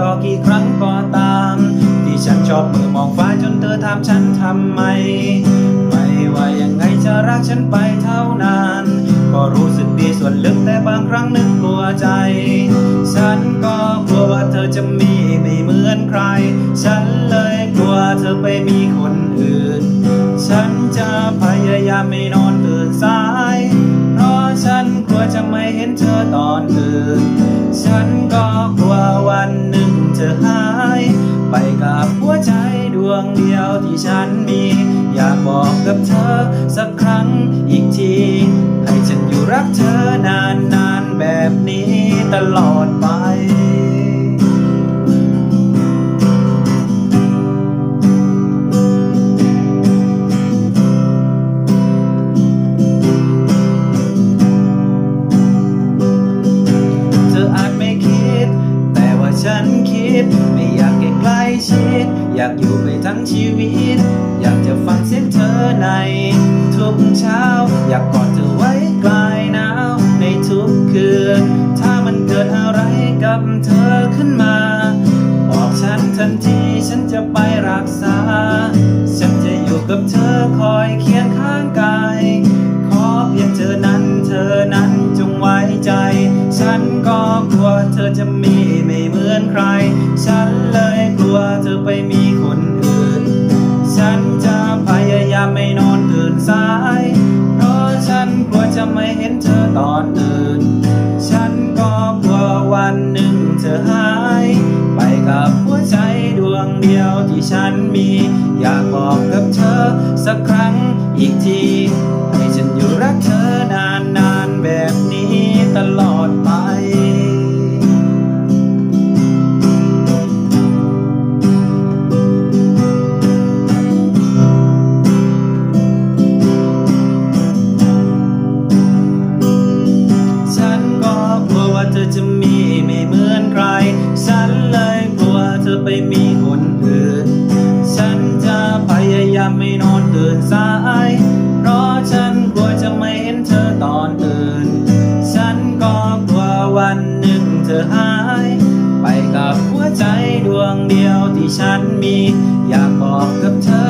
ต่อกี่ครั้งก็ตาม ที่ฉันชอบเมื่อมองฟ้าจนเธอถามฉันทำไม ไม่ว่ายังไงจะรักฉันไปเท่านาน ก็รู้สึกดีส่วนลึกแต่บางครั้งนึกกลัวใจ ฉันก็กลัวว่าเธอจะมีไม่เหมือนใคร ฉันเลยกลัวเธอไปมีคนอื่น ฉันจะพยายามไม่นอนตื่นสาย เพราะฉันกลัวจะไม่เห็นเธอตอนอื่น ฉันก็ ที่ฉันมี อยากบอกกับเธอสักครั้งอีกที ให้ฉันอยู่รักเธอนานๆแบบนี้ตลอด อยากอยู่ไปทั้งชีวิต อยากจะฟังเสียงเธอในทุกเช้า อยากกอดเธอไว้กลายหนาวในทุกคืน ถ้ามันเกิดอะไรกับเธอขึ้นมา บอกฉันทันทีฉันจะไปรักษา ฉันจะอยู่กับเธอคอยเคียงข้างกาย ขอเพียงเธอนั้นเธอนั้นจงไว้ใจ ฉันก็กลัวเธอจะมีไม่ อนใคร ฉันเลยกลัวเธอไปมีคนอื่น ฉันจะพยายามไม่นอนตื่นสาย เพราะฉันกลัวจะไม่เห็นเธอตอนตื่น ฉันก็กลัววันหนึ่งเธอหาย ไปกับหัวใจดวงเดียวที่ฉันมี อยากบอกกับเธอสักครั้งอีกที ให้ฉันอยู่รักเธอนาน เธอหาย ไปกับหัวใจดวงเดียวที่ฉันมี อยากบอกกับเธอ